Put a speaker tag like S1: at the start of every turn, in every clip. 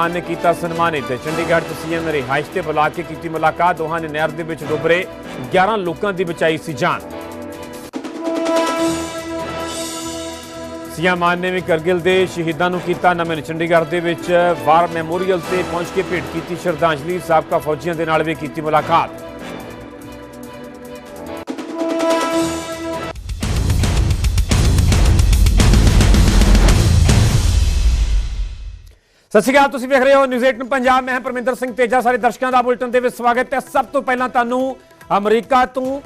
S1: ਮਾਨ ਨੇ ਕੀਤਾ ਸਨਮਾਨਿਤ। ਚੰਡੀਗੜ੍ਹ ਚ ਸੀਐਮ ਰਿਹਾਇਸ਼ ਤੇ ਬੁਲਾ ਕੇ ਕੀਤੀ ਮੁਲਾਕਾਤ। ਦੋਹਾਂ ਨੇ ਨਹਿਰ ਦੇ ਵਿੱਚ ਡੁੱਬਰੇ 11 ਲੋਕਾਂ ਦੀ ਬਚਾਈ ਸੀ ਜਾਨ। ਸੀਐਮ ਮਾਨ ਨੇ ਵੀ ਕਰਗਿਲ ਦੇ ਸ਼ਹੀਦਾਂ ਨੂੰ ਕੀਤਾ ਨਮਨ। ਚੰਡੀਗੜ੍ਹ ਦੇ ਵਿੱਚ ਵਾਰ ਮੈਮੋਰੀਅਲ ਤੇ ਪਹੁੰਚ ਕੇ ਭੇਟ ਕੀਤੀ ਸ਼ਰਧਾਂਜਲੀ। ਸਾਬਕਾ ਫੌਜੀਆਂ ਦੇ ਨਾਲ ਵੀ ਕੀਤੀ ਮੁਲਾਕਾਤ। ਸਤਿ ਸ਼੍ਰੀ ਅਕਾਲ, ਤੁਸੀਂ ਵੇਖ ਰਹੇ ਹੋ ਨਿਊਜ਼ 18 ਪੰਜਾਬ। ਮੈਂ ਪਰਮਿੰਦਰ ਸਿੰਘ ਤੇਜਾ। ਸਾਰੇ ਦਰਸ਼ਕਾਂ ਦਾ ਬੁਲਟਨ ਦੇ ਵਿੱਚ ਸਵਾਗਤ ਹੈ। ਸਭ ਤੋਂ ਪਹਿਲਾਂ ਤੁਹਾਨੂੰ ਅਮਰੀਕਾ ਤੋਂ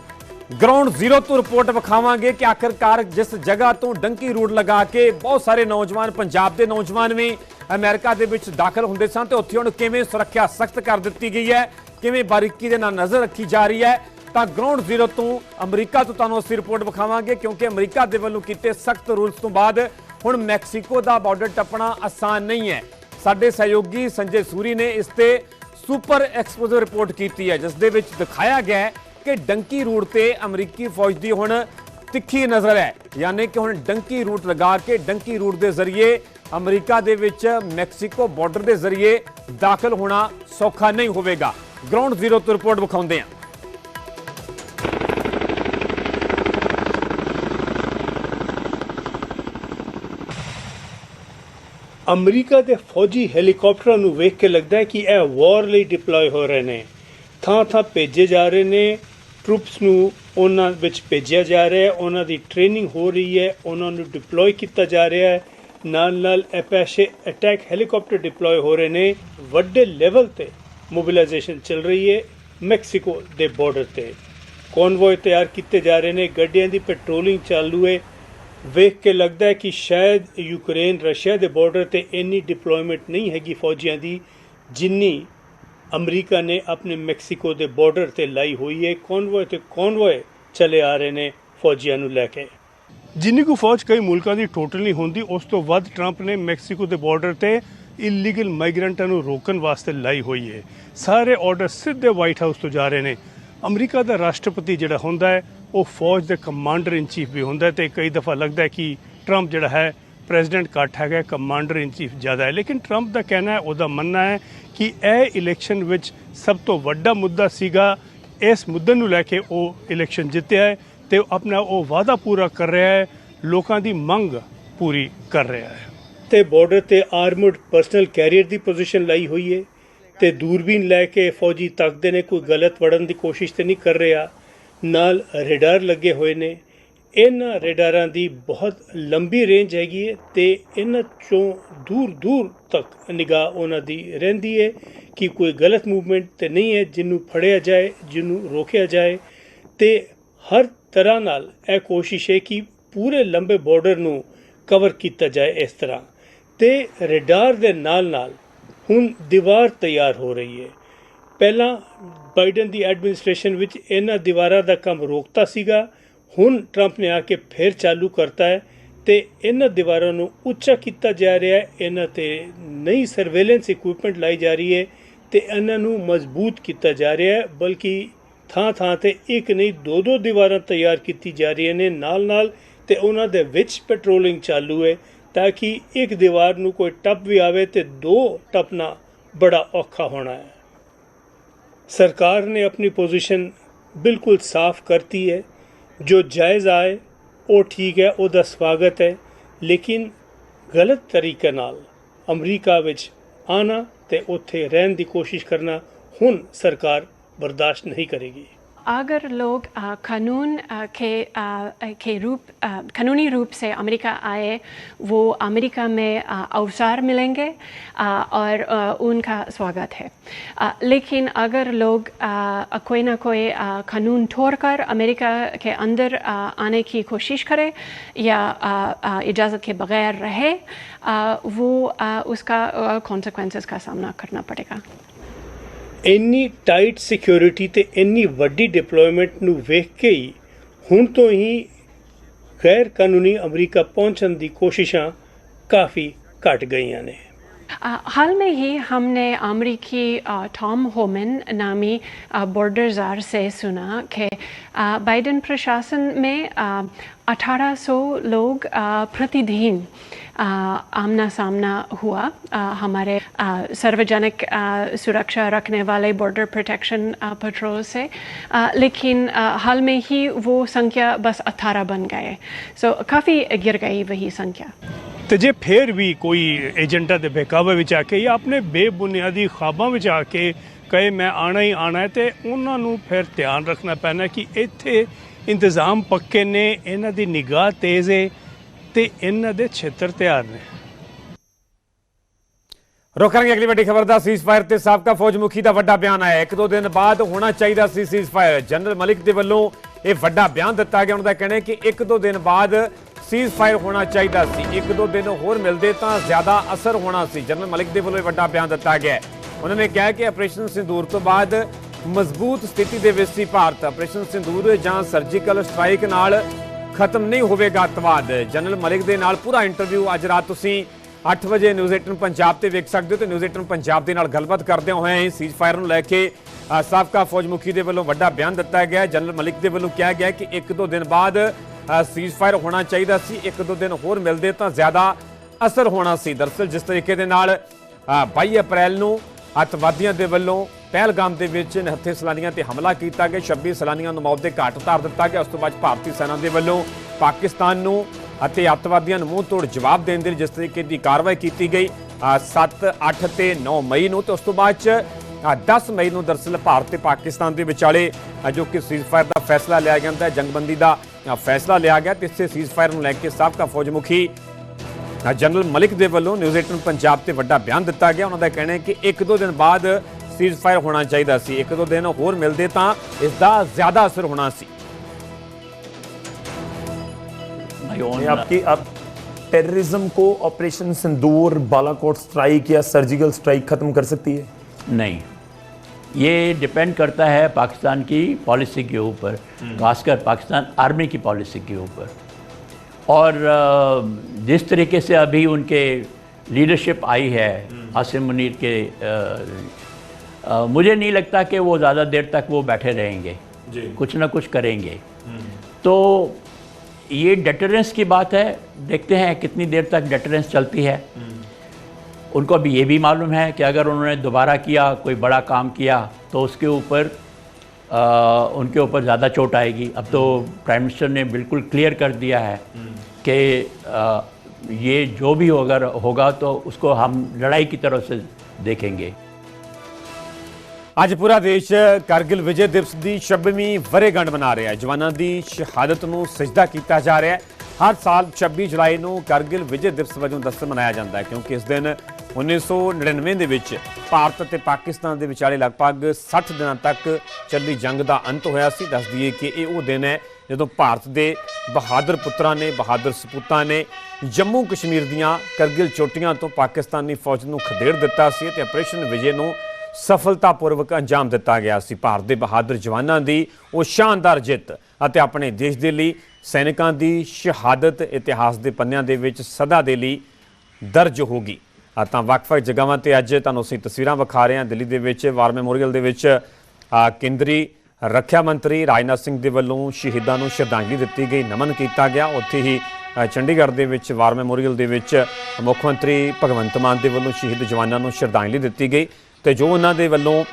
S1: ਗਰਾਊਂਡ ਜ਼ੀਰੋ ਤੋਂ ਰਿਪੋਰਟ ਵਿਖਾਵਾਂਗੇ ਕਿ ਆਖਰਕਾਰ ਜਿਸ ਜਗ੍ਹਾ ਤੋਂ ਡੰਕੀ ਰੂਟ ਲਗਾ ਕੇ ਬਹੁਤ ਸਾਰੇ ਨੌਜਵਾਨ, ਪੰਜਾਬ ਦੇ ਨੌਜਵਾਨ ਵੀ ਅਮਰੀਕਾ ਦੇ ਵਿੱਚ ਦਾਖਲ ਹੁੰਦੇ ਸਨ ਤੇ ਉੱਥੇ ਹੁਣ ਕਿਵੇਂ ਸੁਰੱਖਿਆ ਸਖਤ ਕਰ ਦਿੱਤੀ ਗਈ ਹੈ, ਕਿਵੇਂ ਬਾਰੀਕੀ ਦੇ ਨਾਲ ਨਜ਼ਰ ਰੱਖੀ ਜਾ ਰਹੀ ਹੈ, ਤਾਂ ਗਰਾਊਂਡ ਜ਼ੀਰੋ ਤੋਂ ਅਮਰੀਕਾ ਤੋਂ ਤੁਹਾਨੂੰ ਅਸੀਂ ਰਿਪੋਰਟ ਵਿਖਾਵਾਂਗੇ ਕਿਉਂਕਿ ਅਮਰੀਕਾ ਦੇ ਵੱਲੋਂ ਕੀਤੇ ਸਖਤ ਰੂਲਸ ਤੋਂ ਬਾਅਦ ਹੁਣ ਮੈਕਸੀਕੋ ਦਾ ਬਾਰਡਰ ਟੱਪਣਾ ਆਸਾਨ ਨਹੀਂ ਹੈ। ਸਾਡੇ ਸਹਿਯੋਗੀ ਸੰਜੇ ਸੂਰੀ ਨੇ ਇਸ ਤੇ ਸੁਪਰ ਐਕਸਪੋਜ਼ਰ ਰਿਪੋਰਟ ਕੀਤੀ ਹੈ, ਜਿਸ ਦੇ ਵਿੱਚ ਦਿਖਾਇਆ ਗਿਆ ਹੈ ਕਿ ਡੰਕੀ ਰੂਟ ਤੇ ਅਮਰੀਕੀ ਫੌਜ ਦੀ ਹੁਣ ਤਿੱਖੀ ਨਜ਼ਰ ਹੈ। ਯਾਨੀ ਕਿ ਹੁਣ ਡੰਕੀ ਰੂਟ ਲਗਾ ਕੇ ਡੰਕੀ ਰੂਟ ਦੇ ਜ਼ਰੀਏ ਅਮਰੀਕਾ ਦੇ ਵਿੱਚ ਮੈਕਸੀਕੋ ਬਾਰਡਰ ਦੇ ਜ਼ਰੀਏ ਦਾਖਲ ਹੋਣਾ ਸੌਖਾ ਨਹੀਂ ਹੋਵੇਗਾ। ਗਰਾਊਂਡ ਜ਼ੀਰੋ ਤੋਂ ਰਿਪੋਰਟ ਵਿਖਾਉਂਦੇ ਹਾਂ।
S2: ਅਮਰੀਕਾ ਦੇ ਫੌਜੀ ਹੈਲੀਕਾਪਟਰਾਂ ਨੂੰ ਵੇਖ ਕੇ ਲੱਗਦਾ ਹੈ ਕਿ ਇਹ ਵਾਰ ਲਈ ਡਿਪਲੋਏ ਹੋ ਰਹੇ ਨੇ। ਥਾਂ ਥਾਂ ਭੇਜੇ ਜਾ ਰਹੇ ਨੇ। ਟਰੂਪਸ ਨੂੰ ਉਹਨਾਂ ਵਿੱਚ ਭੇਜਿਆ ਜਾ ਰਿਹਾ ਹੈ। ਉਹਨਾਂ ਦੀ ਟ੍ਰੇਨਿੰਗ ਹੋ ਰਹੀ ਹੈ। ਉਹਨਾਂ ਨੂੰ ਡਿਪਲੋਏ ਕੀਤਾ ਜਾ ਰਿਹਾ ਹੈ। ਨਾਲ ਨਾਲ ਅਪੈਸ਼ੇ ਅਟੈਕ ਹੈਲੀਕਾਪਟਰ ਡਿਪਲੋਏ ਹੋ ਰਹੇ ਨੇ। ਵੱਡੇ ਲੈਵਲ ਤੇ ਮੋਬਿਲਾਈਜੇਸ਼ਨ ਚੱਲ ਰਹੀ ਹੈ ਮੈਕਸੀਕੋ ਦੇ ਬਾਰਡਰ ਤੇ। ਕਨਵੋਏ ਤਿਆਰ ਕੀਤੇ ਜਾ ਰਹੇ ਨੇ। ਗੱਡੀਆਂ ਦੀ ਪੈਟਰੋਲਿੰਗ ਚਾਲੂ ਹੈ। ਵੇਖ ਕੇ ਲੱਗਦਾ ਹੈ ਕਿ ਸ਼ਾਇਦ ਯੂਕਰੇਨ, ਰਸ਼ੀਆ ਦੇ ਬਾਰਡਰ ਤੇ ਇੰਨੀ ਡਿਪਲੋਇਮੈਂਟ ਨਹੀਂ ਹੈਗੀ ਫੌਜੀਆਂ ਦੀ, ਜਿੰਨੀ ਅਮਰੀਕਾ ਨੇ ਆਪਣੇ ਮੈਕਸੀਕੋ ਦੇ ਬਾਰਡਰ ਤੇ ਲਾਈ ਹੋਈ ਹੈ। ਕਨਵੋਏ ਤੇ ਕਨਵੋਏ ਚਲੇ ਆ ਰਹੇ ਨੇ ਫੌਜੀਆਂ ਨੂੰ ਲੈ ਕੇ। ਜਿੰਨੀ ਕੁ ਫੌਜ ਕਈ ਮੁਲਕਾਂ ਦੀ ਟੋਟਲ ਨਹੀਂ ਹੁੰਦੀ, ਉਸ ਤੋਂ ਵੱਧ ਟਰੰਪ ਨੇ ਮੈਕਸੀਕੋ ਦੇ ਬਾਰਡਰ ਤੇ ਇਲੀਗਲ ਮਾਈਗ੍ਰੈਂਟਾਂ ਨੂੰ ਰੋਕਣ ਵਾਸਤੇ ਲਾਈ ਹੋਈ ਹੈ। ਸਾਰੇ ਆਰਡਰ ਸਿੱਧੇ ਵਾਈਟ ਹਾਊਸ ਤੋਂ ਜਾ ਰਹੇ ਨੇ। ਅਮਰੀਕਾ ਦਾ ਰਾਸ਼ਟਰਪਤੀ ਜਿਹੜਾ ਹੁੰਦਾ ਹੈ, ਉਹ ਫੌਜ ਦੇ ਕਮਾਂਡਰ ਇਨ ਚੀਫ ਵੀ ਹੁੰਦਾ ਹੈ ਤੇ ਕਈ ਦਫਾ ਲੱਗਦਾ ਹੈ ਕਿ ਟਰੰਪ ਜਿਹੜਾ ਹੈ ਪ੍ਰੈਜ਼ੀਡੈਂਟ ਘੱਟ ਹੈਗਾ, ਕਮਾਂਡਰ ਇਨ ਚੀਫ ਜ਼ਿਆਦਾ ਹੈ। ਲੇਕਿਨ ਟਰੰਪ ਦਾ ਕਹਿਣਾ ਹੈ, ਉਹਦਾ ਮੰਨਣਾ ਹੈ ਕਿ ਇਹ ਇਲੈਕਸ਼ਨ ਵਿੱਚ ਸਭ ਤੋਂ ਵੱਡਾ ਮੁੱਦਾ ਸੀਗਾ, ਇਸ ਮੁੱਦੇ ਨੂੰ ਲੈ ਕੇ ਉਹ ਇਲੈਕਸ਼ਨ ਜਿੱਤਿਆ ਹੈ ਤੇ ਆਪਣਾ ਉਹ ਵਾਅਦਾ ਪੂਰਾ ਕਰ ਰਿਹਾ ਹੈ, ਲੋਕਾਂ ਦੀ ਮੰਗ ਪੂਰੀ ਕਰ ਰਿਹਾ ਹੈ। ਤੇ ਬਾਰਡਰ ਤੇ ਆਰਮਡ ਪਰਸਨਲ ਕੈਰੀਅਰ ਦੀ ਪੋਜੀਸ਼ਨ ਲਈ ਹੋਈ ਹੈ। ਤੇ ਦੂਰਬੀਨ ਲੈ ਕੇ ਫੌਜੀ ਤੱਕਦੇ ਨੇ, ਕੋਈ ਗਲਤ ਵੜਨ ਦੀ ਕੋਸ਼ਿਸ਼ ਤੇ ਨਹੀਂ ਕਰ ਰਿਹਾ। ਨਾਲ ਰੇਡਾਰ ਲੱਗੇ ਹੋਏ ਨੇ। ਇਹਨਾਂ ਰੇਡਾਰਾਂ ਦੀ ਬਹੁਤ ਲੰਬੀ ਰੇਂਜ ਹੈਗੀ ਹੈ ਤੇ ਇਹਨਾਂ ਚੋਂ ਦੂਰ ਦੂਰ ਤੱਕ ਨਿਗਾਹ ਉਹਨਾਂ ਦੀ ਰਹਿੰਦੀ ਹੈ ਕਿ ਕੋਈ ਗਲਤ ਮੂਵਮੈਂਟ ਤੇ ਨਹੀਂ ਹੈ, ਜਿਹਨੂੰ ਫੜਿਆ ਜਾਏ, ਜਿਹਨੂੰ ਰੋਕਿਆ ਜਾਏ। ਤੇ ਹਰ ਤਰ੍ਹਾਂ ਨਾਲ ਇਹ ਕੋਸ਼ਿਸ਼ ਹੈ ਕਿ ਪੂਰੇ ਲੰਬੇ ਬਾਰਡਰ ਨੂੰ ਕਵਰ ਕੀਤਾ ਜਾਏ ਇਸ ਤਰ੍ਹਾਂ। ਤੇ ਰੇਡਾਰ ਦੇ ਨਾਲ ਨਾਲ ਹੁਣ ਦੀਵਾਰ ਤਿਆਰ ਹੋ ਰਹੀ ਹੈ। ਪਹਿਲਾਂ ਬਾਈਡਨ ਦੀ ਐਡਮਿਨਿਸਟ੍ਰੇਸ਼ਨ ਵਿੱਚ ਇਹਨਾਂ ਦੀਵਾਰਾਂ ਦਾ ਕੰਮ ਰੋਕਤਾ ਸੀਗਾ। ਹੁਣ ਟਰੰਪ ਨੇ ਆ ਕੇ ਫਿਰ ਚਾਲੂ ਕਰਤਾ ਹੈ ਤੇ ਇਹਨਾਂ ਦੀਵਾਰਾਂ ਨੂੰ ਉੱਚਾ ਕੀਤਾ ਜਾ ਰਿਹਾ ਹੈ। ਇਹਨਾਂ ਤੇ ਨਈ ਸਰਵੇਲੈਂਸ ਇਕਵਿਪਮੈਂਟ ਲਾਈ ਜਾ ਰਹੀ ਹੈ ਤੇ ਇਹਨਾਂ ਨੂੰ ਮਜ਼ਬੂਤ ਕੀਤਾ ਜਾ ਰਿਹਾ ਹੈ, ਬਲਕਿ ਥਾਂ ਥਾਂ ਤੇ ਇੱਕ ਨਹੀਂ ਦੋ ਦੋ ਦੀਵਾਰਾਂ ਤਿਆਰ ਕੀਤੀ ਜਾ ਰਹੀਆਂ ਨੇ ਨਾਲ ਨਾਲ ਤੇ ਉਹਨਾਂ ਦੇ ਵਿੱਚ ਪੈਟਰੋਲਿੰਗ ਚਾਲੂ ਹੈ। ਤਾਂ ਕਿ ਇੱਕ ਦੀਵਾਰ ਨੂੰ ਕੋਈ ਟੱਪ ਵੀ ਆਵੇ ਤੇ ਦੋ ਟੱਪਣਾ ਬੜਾ ਔਖਾ ਹੋਣਾ ਹੈ ਸਰਕਾਰ ਨੇ ਆਪਣੀ ਪੋਜੀਸ਼ਨ ਬਿਲਕੁਲ ਸਾਫ਼ ਕਰਤੀ ਹੈ ਜੋ ਜਾਇਜ਼ ਆਏ ਉਹ ਠੀਕ ਹੈ ਉਹਦਾ ਸਵਾਗਤ ਹੈ ਲੇਕਿਨ ਗਲਤ ਤਰੀਕੇ ਨਾਲ ਅਮਰੀਕਾ ਵਿੱਚ ਆਣਾ ਤੇ ਉੱਥੇ ਰਹਿਣ ਦੀ ਕੋਸ਼ਿਸ਼ ਕਰਨਾ ਹੁਣ ਸਰਕਾਰ ਬਰਦਾਸ਼ਤ नहीं करेगी
S3: अगर लोग कानून के के रूप कानूनी रूप से अमेरिका आए, वो अमेरिका में अवसर मिलेंगे और उनका स्वागत है। लेकिन अगर लोग कोई ना कोई कानून तोड़कर अमेरिका के अंदर आने की कोशिश करे, या इजाज़त के बगैर रहे वो उसका कॉन्सिक्वेंसेस का सामना करना पड़ेगा।
S2: ਇੰਨੀ ਟਾਈਟ ਸਿਕਿਉਰਿਟੀ ਤੇ ਇੰਨੀ ਵੱਡੀ ਡਿਪਲੋਇਮੈਂਟ ਨੂੰ ਵੇਖ ਕੇ ਹੀ ਹੁਣ ਤੋਂ ਹੀ ਗੈਰ ਕਾਨੂੰਨੀ ਅਮਰੀਕਾ ਪਹੁੰਚਣ ਦੀ ਕੋਸ਼ਿਸ਼ਾਂ ਕਾਫੀ ਘਟ ਗਈਆਂ ਨੇ
S3: आ, हाल में ही हमने अमरीकी आ, टॉम होमन नामी आ, बॉर्डर जार से सुना कि आ, बाइडेन प्रशासन में आ, 1800 लोग आ, प्रतिदिन आ, आमना सामना हुआ आ, हमारे आ, सार्वजनिक आ, सुरक्षा रखने वाले बॉर्डर प्रोटेक्शन आ, पेट्रोल से आ, लेकिन आ, हाल में ही वो संख्या बस 18 बन गए सो काफ़ी गिर गई वही संख्या
S2: ਤੇ ਜੇ ਫੇਰ ਵੀ ਕੋਈ ਏਜੰਟਾਂ ਦੇ ਬੇਕਾਬੂ ਵਿੱਚ ਆ ਕੇ ਜਾਂ ਆਪਣੇ ਬੇਬੁਨਿਆਦੀ ਖਾਬਾਂ ਵਿੱਚ ਆ ਕੇ ਕਹੇ ਮੈਂ ਆਣਾ ਹੀ ਆਣਾ ਹੈ ਤੇ ਉਹਨਾਂ ਨੂੰ ਫਿਰ ਧਿਆਨ ਰੱਖਣਾ ਪੈਣਾ ਕਿ ਇੱਥੇ ਇੰਤਜ਼ਾਮ ਪੱਕੇ ਨੇ, ਇਹਨਾਂ ਦੀ ਨਿਗਾਹ ਤੇਜ਼ ਹੈ ਤੇ ਇਹਨਾਂ ਦੇ ਛੇਤਰ ਤਿਆਰ ਨੇ।
S1: ਰੁਕ ਅਗਲੀ ਵੱਡੀ ਖਬਰ ਦਾ ਸੀਜ਼ਫਾਇਰ ਤੇ ਸਾਬਕਾ ਫੌਜ ਮੁਖੀ ਦਾ ਵੱਡਾ ਬਿਆਨ ਆਇਆ ਇੱਕ ਦੋ ਦਿਨ ਬਾਅਦ ਹੋਣਾ ਚਾਹੀਦਾ ਸੀ ਸੀਜ਼ਫਾਇਰ ਜਨਰਲ ਮਲਿਕ ਦੇ ਵੱਲੋਂ ਇਹ ਵੱਡਾ ਬਿਆਨ ਦਿੱਤਾ ਗਿਆ। ਉਹਨਾਂ ਦਾ ਕਹਿਣਾ ਹੈ ਕਿ ਇੱਕ ਦੋ ਦਿਨ ਬਾਅਦ ਸੀਜ਼ਫਾਇਰ ਹੋਣਾ ਚਾਹੀਦਾ ਸੀ। ਇੱਕ ਦੋ ਦਿਨ ਹੋਰ ਮਿਲਦੇ ਤਾਂ ਜ਼ਿਆਦਾ ਅਸਰ ਹੋਣਾ ਸੀ। ਜਨਰਲ ਮਲਿਕ ਦੇ ਵੱਲੋਂ ਇਹ ਵੱਡਾ ਬਿਆਨ ਦਿੱਤਾ ਗਿਆ ਹੈ। ਉਹਨਾਂ ਨੇ ਕਿਹਾ ਕਿ ਆਪਰੇਸ਼ਨ ਸਿੰਦੂਰ ਤੋਂ ਬਾਅਦ ਮਜ਼ਬੂਤ ਸਥਿਤੀ ਦੇ ਵਿੱਚ ਸੀ ਭਾਰਤ। ਆਪਰੇਸ਼ਨ ਸਿੰਦੂਰ ਜਾਂ ਸਰਜੀਕਲ ਸਟ੍ਰਾਈਕ ਨਾਲ ਖਤਮ ਨਹੀਂ ਹੋਵੇਗਾ ਅੱਤਵਾਦ। ਜਨਰਲ ਮਲਿਕ ਦੇ ਨਾਲ ਪੂਰਾ ਇੰਟਰਵਿਊ ਅੱਜ ਰਾਤ ਤੁਸੀਂ 8 ਵਜੇ ਨਿਊਜ਼ 18 ਪੰਜਾਬ ਤੇ ਵੇਖ ਸਕਦੇ ਹੋ ਤੇ ਨਿਊਜ਼ 18 ਪੰਜਾਬ ਦੇ ਨਾਲ ਗੱਲਬਾਤ ਕਰਦਿਆਂ ਹੋਇਆਂ ਹੀ ਸੀਜ਼ ਫਾਇਰ ਨੂੰ ਲੈ ਕੇ ਸਾਬਕਾ ਫੌਜ ਮੁਖੀ ਦੇ ਵੱਲੋਂ ਵੱਡਾ ਬਿਆਨ ਦਿੱਤਾ ਗਿਆ। ਜਨਰਲ ਮਲਿਕ ਦੇ ਵੱਲੋਂ ਕਿਹਾ ਗਿਆ ਕਿ ਇੱਕ ਦੋ ਦਿਨ ਬਾਅਦ ਸੀਜ਼ ਫਾਇਰ ਹੋਣਾ ਚਾਹੀਦਾ ਸੀ। ਇੱਕ ਦੋ ਦਿਨ ਹੋਰ ਮਿਲਦੇ ਤਾਂ ਜ਼ਿਆਦਾ ਅਸਰ ਹੋਣਾ ਸੀ। ਦਰਅਸਲ ਜਿਸ ਤਰੀਕੇ ਦੇ ਨਾਲ ਅ, 22 ਅਪ੍ਰੈਲ ਨੂੰ ਅੱਤਵਾਦੀਆਂ ਦੇ ਵੱਲੋਂ ਪਹਿਲਗਾਮ ਦੇ ਵਿੱਚ ਨਿਹੱਥੇ ਸੈਲਾਨੀਆਂ ਤੇ ਹਮਲਾ ਕੀਤਾ ਗਿਆ। 26 ਸੈਲਾਨੀਆਂ ਨੂੰ ਮੌਤ ਦੇ ਘਾਟ ਉਤਾਰ ਦਿੱਤਾ ਗਿਆ। ਉਸ ਤੋਂ ਬਾਅਦ ਭਾਰਤੀ ਸੈਨਾ ਦੇ ਵੱਲੋਂ ਪਾਕਿਸਤਾਨ ਨੂੰ ਅਤੇ ਅੱਤਵਾਦੀਆਂ ਨੂੰ ਮੂੰਹ ਤੋੜ ਜਵਾਬ ਦੇਣ ਦੇ ਲਈ ਜਿਸ ਤਰੀਕੇ ਦੀ ਕਾਰਵਾਈ ਕੀਤੀ ਗਈ 7 8 ਤੇ 9 ਮਈ ਨੂੰ ਤੇ ਉਸ ਤੋਂ ਬਾਅਦ ਚ ਅ, 10 ਮਈ ਨੂੰ ਦਰਅਸਲ ਭਾਰਤ ਤੇ ਪਾਕਿਸਤਾਨ ਦੇ ਵਿਚਾਲੇ ਅ, ਜੋ ਕਿ ਸੀਜ਼ਫਾਇਰ ਦਾ ਫੈਸਲਾ ਲਿਆ ਜਾਂਦਾ ਹੈ ਜੰਗਬੰਦੀ ਦਾ ਫੈਸਲਾ ਲਿਆ ਗਿਆ ਤੇ ਇਸੇ ਸੀਜ਼ਫਾਇਰ ਨੂੰ ਲੈ ਕੇ ਸਾਬਕਾ ਫੌਜ ਮੁਖੀ ਅ, ਜਨਰਲ ਮਲਿਕ ਦੇ ਵੱਲੋਂ ਨਿਊਜ਼ 18 ਪੰਜਾਬ ਤੇ ਵੱਡਾ ਬਿਆਨ ਦਿੱਤਾ ਗਿਆ ਉਹਨਾਂ ਦਾ ਕਹਿਣਾ ਹੈ ਕਿ ਇੱਕ ਦੋ ਦਿਨ ਬਾਅਦ ਸੀਜ਼ਫਾਇਰ ਹੋਣਾ ਚਾਹੀਦਾ ਸੀ ਇੱਕ ਦੋ ਦਿਨ ਹੋਰ ਮਿਲਦੇ ਤਾਂ ਇਸ ਦਾ ਜ਼ਿਆਦਾ ਅਸਰ ਹੋਣਾ ਸੀ
S4: my own
S5: ये आपकी आप टेररिज्म को ऑपरेशन सिंदूर बालाकोट स्ट्राइक या सर्जिकल स्ट्राइक खत्म कर सकती है
S4: नहीं ये डिपेंड करता है पाकिस्तान की पॉलिसी के ऊपर खासकर पाकिस्तान आर्मी की पॉलिसी के ऊपर और जिस तरीके से अभी उनके लीडरशिप आई है आसिम मुनीर के अ, अ, मुझे नहीं लगता कि वो ज़्यादा देर तक वो बैठे रहेंगे। कुछ ना कुछ करेंगे। तो ये डेटरेंस की बात है देखते हैं कितनी देर तक डेटरेंस चलती है। उनको अभी ये भी मालूम है कि अगर उन्होंने दोबारा किया कोई बड़ा काम किया तो उसके ऊपर उनके ऊपर ज़्यादा चोट आएगी अब तो प्राइम मिनिस्टर ने बिल्कुल क्लियर कर दिया है कि अ, ये जो भी अगर होगा तो उसको हम लड़ाई की तरफ से देखेंगे
S1: ਅੱਜ ਪੂਰਾ ਦੇਸ਼ ਕਾਰਗਿਲ ਵਿਜੇ ਦਿਵਸ ਦੀ 26ਵੀਂ ਵਰ੍ਹੇਗੰਢ ਮਨਾ ਰਿਹਾ ਹੈ ਜਵਾਨਾਂ ਦੀ ਸ਼ਹਾਦਤ ਨੂੰ ਸਜਦਾ ਕੀਤਾ ਜਾ ਰਿਹਾ ਹੈ ਹਰ ਸਾਲ 26 ਜੁਲਾਈ ਨੂੰ ਕਾਰਗਿਲ ਵਿਜੇ ਦਿਵਸ ਵਜੋਂ ਦਸਤ ਮਨਾਇਆ ਜਾਂਦਾ ਹੈ ਕਿਉਂਕਿ ਇਸ ਦਿਨ 1999 ਦੇ ਵਿੱਚ ਭਾਰਤ ਅਤੇ ਪਾਕਿਸਤਾਨ ਦੇ ਵਿਚਾਲੇ ਲਗਭਗ 60 ਦਿਨਾਂ ਤੱਕ ਚੱਲੀ ਜੰਗ ਦਾ ਅੰਤ ਹੋਇਆ ਸੀ। ਦੱਸ ਦਈਏ ਕਿ ਇਹ ਉਹ ਦਿਨ ਹੈ ਜਦੋਂ ਭਾਰਤ ਦੇ ਬਹਾਦਰ ਪੁੱਤਰਾਂ ਨੇ, ਬਹਾਦਰ ਸਪੂਤਾਂ ਨੇ ਜੰਮੂ ਕਸ਼ਮੀਰ ਦੀਆਂ ਕਰਗਿਲ ਚੋਟੀਆਂ ਤੋਂ ਪਾਕਿਸਤਾਨੀ ਫੌਜ ਨੂੰ ਖਦੇੜ ਦਿੱਤਾ ਸੀ ਤੇ ਆਪਰੇਸ਼ਨ ਵਿਜੇ ਨੂੰ ਸਫਲਤਾਪੂਰਵਕ ਅੰਜਾਮ ਦਿੱਤਾ ਗਿਆ ਸੀ। ਭਾਰਤ ਦੇ ਬਹਾਦਰ ਜਵਾਨਾਂ ਦੀ ਉਹ ਸ਼ਾਨਦਾਰ ਜਿੱਤ ਅਤੇ ਆਪਣੇ ਦੇਸ਼ ਦੇ ਲਈ ਸੈਨਿਕਾਂ ਦੀ ਸ਼ਹਾਦਤ ਇਤਿਹਾਸ ਦੇ ਪੰਨਿਆਂ ਦੇ ਵਿੱਚ ਸਦਾ ਦੇ ਲਈ ਦਰਜ ਹੋਗੀ ਆ ਤਾਂ ਵੱਖ-ਵੱਖ ਜਗ੍ਹਾਵਾਂ ਤੇ ਅੱਜ ਤੁਹਾਨੂੰ ਅਸੀਂ ਤਸਵੀਰਾਂ ਵਿਖਾ ਰਹੇ ਹਾਂ। ਦਿੱਲੀ ਦੇ ਵਿੱਚ ਵਾਰ ਮੈਮੋਰੀਅਲ ਦੇ ਵਿੱਚ ਕੇਂਦਰੀ ਰੱਖਿਆ ਮੰਤਰੀ ਰਾਜਨਾਥ ਸਿੰਘ ਦੇ ਵੱਲੋਂ ਸ਼ਹੀਦਾਂ ਨੂੰ ਸ਼ਰਧਾਂਜਲੀ ਦਿੱਤੀ ਗਈ ਨਮਨ ਕੀਤਾ ਗਿਆ। ਉੱਥੇ ਹੀ ਚੰਡੀਗੜ੍ਹ ਦੇ ਵਿੱਚ ਵਾਰ ਮੈਮੋਰੀਅਲ ਦੇ ਵਿੱਚ ਮੁੱਖ ਮੰਤਰੀ ਭਗਵੰਤ ਮਾਨ ਦੇ ਵੱਲੋਂ ਸ਼ਹੀਦ ਜਵਾਨਾਂ ਨੂੰ ਸ਼ਰਧਾਂਜਲੀ ਦਿੱਤੀ ਗਈ ਤੇ ਜੋ ਉਹਨਾਂ ਦੇ ਵੱਲੋਂ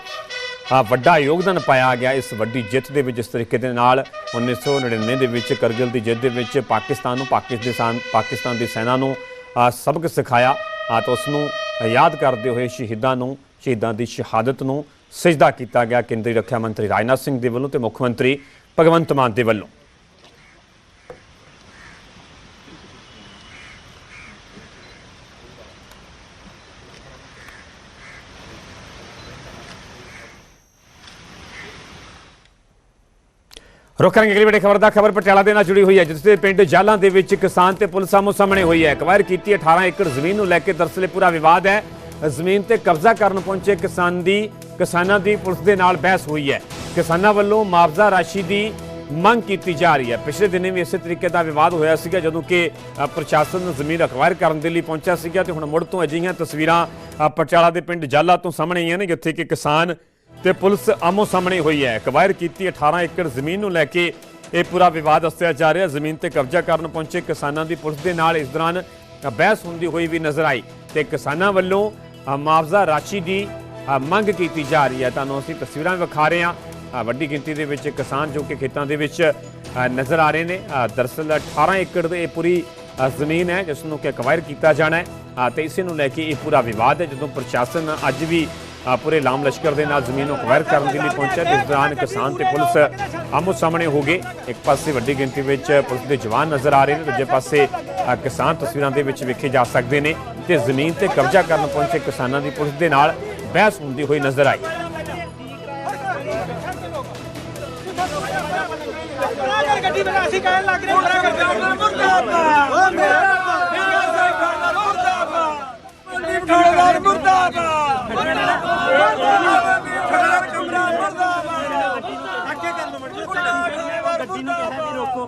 S1: ਵੱਡਾ ਯੋਗਦਾਨ ਪਾਇਆ ਗਿਆ ਇਸ ਵੱਡੀ ਜਿੱਤ ਦੇ ਵਿੱਚ ਜਿਸ ਤਰੀਕੇ ਦੇ ਨਾਲ 1999 ਦੇ ਵਿੱਚ ਕਰਗਿਲ ਦੀ ਜਿੱਤ ਦੇ ਵਿੱਚ ਪਾਕਿਸਤਾਨ ਨੂੰ ਪਾਕਿਸਤਾਨ ਪਾਕਿਸਤਾਨ ਦੀ ਸੈਨਾ ਨੂੰ ਆ, ਸਬਕ ਸਿਖਾਇਆ। ਆ ਉਸ ਨੂੰ ਯਾਦ ਕਰਦੇ ਹੋਏ ਸ਼ਹੀਦਾਂ ਨੂੰ, ਸ਼ਹੀਦਾਂ ਦੀ ਸ਼ਹਾਦਤ ਨੂੰ ਸਜਦਾ ਕੀਤਾ ਗਿਆ ਕੇਂਦਰੀ ਰੱਖਿਆ ਮੰਤਰੀ ਰਾਜਨਾਥ ਸਿੰਘ ਦੇ ਵੱਲੋਂ ਤੇ ਮੁੱਖ ਮੰਤਰੀ ਭਗਵੰਤ ਮਾਨ ਦੇ ਵੱਲੋਂ। ਰੁਕ ਕਰਾਂਗੇ ਅਗਲੀ ਵੱਡੀ ਖਬਰ ਦਾ ਖਬਰ ਪਟਿਆਲਾ ਦੇ ਨਾਲ ਜੁੜੀ ਹੋਈ ਹੈ, ਜਿਸ ਪਿੰਡ ਜਾਲਾਂ ਦੇ ਵਿੱਚ ਕਿਸਾਨ ਤੇ ਪੁਲਿਸ ਆਮੋ ਸਾਹਮਣੇ ਹੋਈ ਹੈ। ਅਕਵਾਇਰ ਕੀਤੀ 18 ਏਕੜ ਜ਼ਮੀਨ ਨੂੰ ਲੈ ਕੇ ਦਰਸਲੇ ਪੂਰਾ ਵਿਵਾਦ ਹੈ। ਜ਼ਮੀਨ ਤੇ ਕਬਜ਼ਾ ਕਰਨ ਪਹੁੰਚੇ ਕਿਸਾਨ ਦੀ, ਕਿਸਾਨਾਂ ਦੀ ਪੁਲਿਸ ਦੇ ਨਾਲ ਬਹਿਸ ਹੋਈ ਹੈ। ਕਿਸਾਨਾਂ ਵੱਲੋਂ ਮੁਆਵਜ਼ਾ ਰਾਸ਼ੀ ਦੀ ਮੰਗ ਕੀਤੀ ਜਾ ਰਹੀ ਹੈ। ਪਿਛਲੇ ਦਿਨੇ ਵੀ ਇਸੇ ਤਰੀਕੇ ਦਾ ਵਿਵਾਦ ਹੋਇਆ ਸੀਗਾ, ਜਦੋਂ ਕਿ ਪ੍ਰਸ਼ਾਸਨ ਨੂੰ ਜ਼ਮੀਨ ਅਕਵਾਇਰ ਕਰਨ ਦੇ ਲਈ ਪਹੁੰਚਿਆ ਸੀਗਾ ਤੇ ਹੁਣ ਮੁੜ ਤੋਂ ਅਜਿਹੀਆਂ ਤਸਵੀਰਾਂ ਪਟਿਆਲਾ ਦੇ ਪਿੰਡ ਜਾਲਾ ਤੋਂ ਸਾਹਮਣੇ ਆਈਆਂ ਨੇ, ਜਿੱਥੇ ਕਿ ਕਿਸਾਨ ਤੇ ਪੁਲਿਸ ਆਮੋ ਸਾਹਮਣੇ ਹੋਈ ਹੈ। ਅਕਵਾਇਰ ਕੀਤੀ 18 ਏਕੜ ਜ਼ਮੀਨ ਨੂੰ ਲੈ ਕੇ ਇਹ ਪੂਰਾ ਵਿਵਾਦ ਦੱਸਿਆ ਜਾ ਰਿਹਾ। ਜ਼ਮੀਨ ਤੇ ਕਬਜ਼ਾ ਕਰਨ ਪਹੁੰਚੇ ਕਿਸਾਨਾਂ ਦੀ ਪੁਲਿਸ ਦੇ ਨਾਲ ਇਸ ਦੌਰਾਨ ਬਹਿਸ ਹੁੰਦੀ ਹੋਈ ਵੀ ਨਜ਼ਰ ਆਈ ਤੇ ਕਿਸਾਨਾਂ ਵੱਲੋਂ ਮੁਆਵਜ਼ਾ ਰਾਸ਼ੀ ਦੀ ਮੰਗ ਕੀਤੀ ਜਾ ਰਹੀ ਹੈ। ਤੁਹਾਨੂੰ ਅਸੀਂ ਤਸਵੀਰਾਂ ਵੀ ਵਿਖਾ ਰਹੇ ਹਾਂ। ਵੱਡੀ ਗਿਣਤੀ ਦੇ ਵਿੱਚ ਕਿਸਾਨ ਜੋ ਕਿ ਖੇਤਾਂ ਦੇ ਵਿੱਚ ਨਜ਼ਰ ਆ ਰਹੇ ਨੇ। ਅ, ਦਰਅਸਲ 18 ਏਕੜ ਦੇ ਇਹ ਪੂਰੀ ਜ਼ਮੀਨ ਹੈ ਜਿਸ ਨੂੰ ਕਿ ਅਕਵਾਇਰ ਕੀਤਾ ਜਾਣਾ ਹੈ। ਤੇ ਇਸੇ ਨੂੰ ਲੈ ਕੇ ਇਹ ਪੂਰਾ ਵਿਵਾਦ ਹੈ ਜਦੋਂ ਪ੍ਰਸ਼ਾਸਨ ਅੱਜ ਵੀ ਪੂਰੇ ਲਾਮ ਲਸ਼ਕਰ ਦੇ ਨਾਲ ਜ਼ਮੀਨ ਨੂੰ ਅਕਵਾਇਰ ਕਰਨ ਦੇ ਲਈ ਪਹੁੰਚਿਆ। ਜਿਸ ਦੌਰਾਨ ਕਿਸਾਨ ਤੇ ਪੁਲਿਸ ਆਮੋ ਸਾਹਮਣੇ ਹੋ ਗਏ। ਇੱਕ ਪਾਸੇ ਵੱਡੀ ਗਿਣਤੀ ਵਿੱਚ ਪੁਲਿਸ ਦੇ ਜਵਾਨ ਨਜ਼ਰ ਆ ਰਹੇ ਨੇ, ਦੂਜੇ ਪਾਸੇ ਕਿਸਾਨ ਤਸਵੀਰਾਂ ਦੇ ਵਿੱਚ ਵੇਖੇ ਜਾ ਸਕਦੇ ਨੇ ਤੇ ਜ਼ਮੀਨ ਤੇ ਕਬਜ਼ਾ ਕਰਨ ਪਹੁੰਚੇ ਕਿਸਾਨਾਂ ਦੀ ਪੁਲਿਸ ਦੇ ਨਾਲ ਬਹਿਸ ਹੁੰਦੀ ਹੋਈ ਨਜ਼ਰ ਆਈ।
S6: ਗੱਡੀ ਬਣਾ ਅਸੀਂ ਕਹਿਣ ਲੱਗ ਰਹੇ ਮੁਰਦਾਬਾਦ ਮੁਰਦਾਬਾਦ ਮੁਰਦਾਬਾਦ ਮੁਰਦਾਬਾਦ! ਮੁਰਦਾਬਾਦ! ਅੱਗੇ ਕਰ ਲੋ ਗੱਡੀ ਨੂੰ ਕਿਹਾ ਵੀ ਰੋਕੋ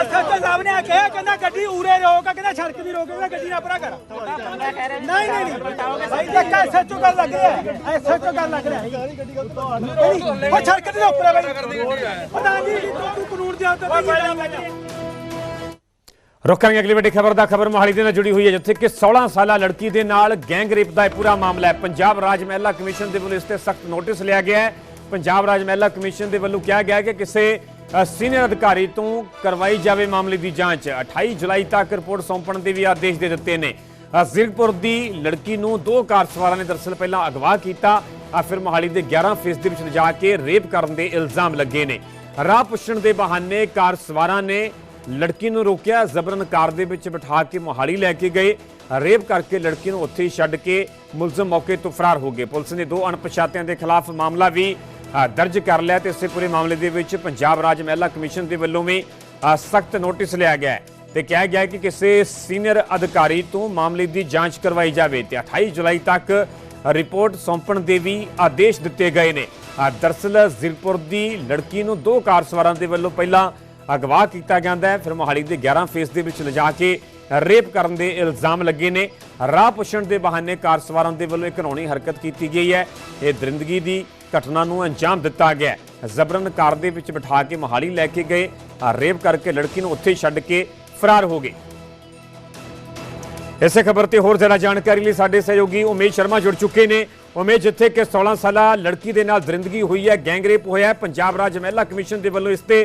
S6: ਅਸਲ ਸਾਹਿਬ ਨੇ ਕਿਹਾ ਕਹਿੰਦਾ ਗੱਡੀ ਉਰੇ ਰੋਕ ਕਹਿੰਦਾ ਸੜਕ ਦੀ ਰੋਕ ਕਹਿੰਦਾ ਗੱਡੀ ਨਾ ਪਰਾ ਕਰ ਨਹੀਂ ਨਹੀਂ ਨਹੀਂ। ਭਾਈ ਜੀ ਐਸਐਚਓ ਗੱਲ ਲੱਗ ਰਿਹਾ ਹੈ ਐਸਐਚਓ ਗੱਲ ਲੱਗ ਰਿਹਾ ਹੈ ਉਹ ਸੜਕ ਦੇ ਉੱਪਰ ਹੈ ਬਾਈ ਪ੍ਰਧਾਨ ਜੀ ਤੂੰ ਤੂੰ ਕਾਨੂੰਨ ਦੇ ਉੱਤੇ ਤੇ
S1: ਰੁਕ ਅਗਲੀ ਵੱਡੀ ਖਬਰ ਦਾ ਖਬਰ ਮੋਹਾਲੀ ਦੇ ਨਾਲ ਜੁੜੀ ਹੋਈ ਹੈ ਜਿੱਥੇ ਕਿ 16 ਸਾਲਾ ਲੜਕੀ ਦੇ ਨਾਲ ਗੈਂਗ ਰੇਪ ਦਾ ਇਹ ਪੂਰਾ ਮਾਮਲਾ ਹੈ। ਪੰਜਾਬ ਰਾਜ ਮਹਿਲਾ ਕਮਿਸ਼ਨ ਦੇ ਵੱਲੋਂ ਇਸ ਤੇ ਸਖਤ ਨੋਟਿਸ ਲਿਆ ਗਿਆ ਹੈ। ਪੰਜਾਬ ਰਾਜ ਮਹਿਲਾ ਕਮਿਸ਼ਨ ਦੇ ਵੱਲੋਂ ਕਿਹਾ ਗਿਆ ਹੈ ਕਿ ਕਿਸੇ ਸੀਨੀਅਰ ਅਧਿਕਾਰੀ ਤੋਂ ਕਰਵਾਈ ਜਾਵੇ ਮਾਮਲੇ ਦੀ ਜਾਂਚ। 28 ਜੁਲਾਈ ਤੱਕ ਰਿਪੋਰਟ ਸੌਂਪਣ ਦੇ ਵੀ ਆਦੇਸ਼ ਦੇ ਦਿੱਤੇ ਨੇ। ਅ, ਦੀ ਲੜਕੀ ਨੂੰ ਦੋ ਕਾਰ ਸਵਾਰਾਂ ਨੇ ਦਰਅਸਲ ਪਹਿਲਾਂ ਅਗਵਾ ਕੀਤਾ। ਆ ਫਿਰ ਮੋਹਾਲੀ ਦੇ 11 ਫੇਸ ਦੇ ਵਿੱਚ ਲਿਜਾ ਕੇ ਰੇਪ ਕਰਨ ਦੇ ਇਲਜ਼ਾਮ ਲੱਗੇ ਨੇ। ਰਾਹ ਪੁੱਛਣ ਦੇ ਬਹਾਨੇ ਕਾਰ ਸਵਾਰਾਂ ਨੇ ਲੜਕੀ ਨੂੰ ਰੋਕਿਆ ਜ਼ਬਰਨ ਕਾਰ ਦੇ ਵਿੱਚ ਬਿਠਾ ਕੇ ਮੋਹਾਲੀ ਲੈ ਕੇ ਗਏ। ਰੇਪ ਕਰਕੇ ਲੜਕੀ ਨੂੰ ਉੱਥੇ ਹੀ ਛੱਡ ਕੇ ਮੁਲਜ਼ਮ ਮੌਕੇ ਤੋਂ ਫਰਾਰ ਹੋ ਗਏ। ਪੁਲਿਸ ਨੇ ਦੋ ਅਣਪਛਾਤਿਆਂ ਦੇ ਖਿਲਾਫ ਮਾਮਲਾ ਵੀ ਦਰਜ ਕਰ ਲਿਆ ਤੇ ਇਸੇ ਪੂਰੇ ਮਾਮਲੇ ਦੇ ਵਿੱਚ ਪੰਜਾਬ ਰਾਜ ਮਹਿਲਾ ਕਮਿਸ਼ਨ ਦੇ ਵੱਲੋਂ ਵੀ ਸਖਤ ਨੋਟਿਸ ਲਿਆ ਗਿਆ ਹੈ ਤੇ ਕਿਹਾ ਗਿਆ ਕਿ ਕਿਸੇ ਸੀਨੀਅਰ ਅਧਿਕਾਰੀ ਤੋਂ ਮਾਮਲੇ ਦੀ ਜਾਂਚ ਕਰਵਾਈ ਜਾਵੇ ਤੇ 28 ਜੁਲਾਈ ਤੱਕ ਰਿਪੋਰਟ ਸੌਂਪਣ ਦੇ ਵੀ ਆਦੇਸ਼ ਦਿੱਤੇ ਗਏ ਨੇ। ਅ, ਦਰਅਸਲ ਜ਼ਿਲਪੁਰ ਦੀ ਲੜਕੀ ਨੂੰ ਦੋ ਕਾਰ ਸਵਾਰਾਂ ਦੇ ਵੱਲੋਂ ਪਹਿਲਾਂ ਅਗਵਾ ਕੀਤਾ ਜਾਂਦਾ ਹੈ। ਫਿਰ ਮੋਹਾਲੀ ਦੇ 11 ਫੇਸ ਦੇ ਵਿੱਚ ਲਿਜਾ ਕੇ ਰੇਪ ਕਰਨ ਦੇ ਇਲਜ਼ਾਮ ਲੱਗੇ ਨੇ। ਰਾਹ ਪੁੱਛਣ ਦੇ ਬਹਾਨੇ ਕਾਰ ਸਵਾਰਾਂ ਦੇ ਵੱਲੋਂ ਇੱਕ ਘਿਨੌਣੀ ਹਰਕਤ ਕੀਤੀ ਗਈ ਹੈ। ਇਹ ਦਰਿੰਦਗੀ ਦੀ ਘਟਨਾ ਨੂੰ ਅੰਜਾਮ ਦਿੱਤਾ ਗਿਆ ਜ਼ਬਰਨ ਕਾਰ ਦੇ ਵਿੱਚ ਬਿਠਾ ਕੇ ਮੋਹਾਲੀ ਲੈ ਕੇ ਗਏ। ਰੇਪ ਕਰਕੇ ਲੜਕੀ ਨੂੰ ਉੱਥੇ ਛੱਡ ਕੇ ਫਰਾਰ ਹੋ ਗਏ। ਇਸੇ ਖਬਰ ਤੇ ਹੋਰ ਜ਼ਿਆਦਾ ਜਾਣਕਾਰੀ ਲਈ ਸਾਡੇ ਸਹਿਯੋਗੀ ਉਮੇਸ਼ ਸ਼ਰਮਾ ਜੁੜ ਚੁੱਕੇ ਨੇ। ਉਮੇਸ਼ ਜਿੱਥੇ ਕਿ 16 ਸਾਲਾ ਲੜਕੀ ਦੇ ਨਾਲ ਦਰਿੰਦਗੀ ਹੋਈ ਹੈ ਗੈਂਗ ਹੋਇਆ ਹੈ, ਪੰਜਾਬ ਰਾਜ ਮਹਿਲਾ ਕਮਿਸ਼ਨ ਦੇ ਵੱਲੋਂ ਇਸ ਤੇ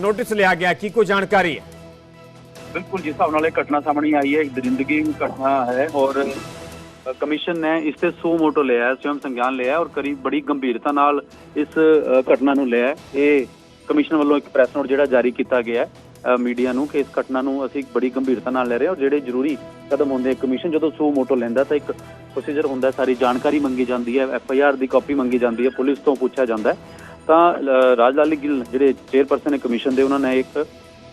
S1: ਨੋਟਿਸ ਲਿਆ ਗਿਆ ਕੀ ਕੋਈ ਜਾਣਕਾਰੀ ਹੈ?
S7: ਬਿਲਕੁਲ ਜਿਸ ਹਿਸਾਬ ਨਾਲ ਇਹ ਘਟਨਾ ਸਾਹਮਣੇ ਆਈ ਹੈ, ਇੱਕ ਦਰਿੰਦਗੀ ਘਟਨਾ ਹੈ ਔਰ ਕਮਿਸ਼ਨ ਨੇ ਇਸ ਤੇ ਸੂ ਮੋਟੋ ਲਿਆ ਹੈ, ਸਵਯੰ ਸੰਗਿਆਨ ਲਿਆ ਹੈ ਔਰ ਕਰੀਬ ਬੜੀ ਗੰਭੀਰਤਾ ਨਾਲ ਇਸ ਘਟਨਾ ਨੂੰ ਲਿਆ ਹੈ। ਇਹ ਕਮਿਸ਼ਨ ਵੱਲੋਂ ਇੱਕ ਪ੍ਰੈਸ ਨੋਟ ਜਿਹੜਾ ਜਾਰੀ ਕੀਤਾ ਗਿਆ ਹੈ ਮੀਡੀਆ ਨੂੰ ਕਿ ਇਸ ਘਟਨਾ ਨੂੰ ਅਸੀਂ ਬੜੀ ਗੰਭੀਰਤਾ ਨਾਲ ਲੈ ਰਹੇ ਹਾਂ ਔਰ ਜਿਹੜੇ ਜ਼ਰੂਰੀ ਕਦਮ ਹੁੰਦੇ ਕਮਿਸ਼ਨ ਜਦੋਂ ਸੂ ਮੋਟੋ ਲੈਂਦਾ ਤਾਂ ਇੱਕ ਪ੍ਰੋਸੀਜਰ ਹੁੰਦਾ ਸਾਰੀ ਜਾਣਕਾਰੀ ਮੰਗੀ ਜਾਂਦੀ ਹੈ ਐਫ ਆਈ ਆਰ ਦੀ ਕਾਪੀ ਮੰਗੀ ਜਾਂਦੀ ਹੈ ਪੁਲਿਸ ਤੋਂ ਪੁੱਛਿਆ ਜਾਂਦਾ ਤਾਂ ਅ, ਗਿੱਲ ਜਿਹੜੇ ਚੇਅਰਪਰਸਨ ਹੈ ਕਮਿਸ਼ਨ ਦੇ ਉਹਨਾਂ ਨੇ ਇੱਕ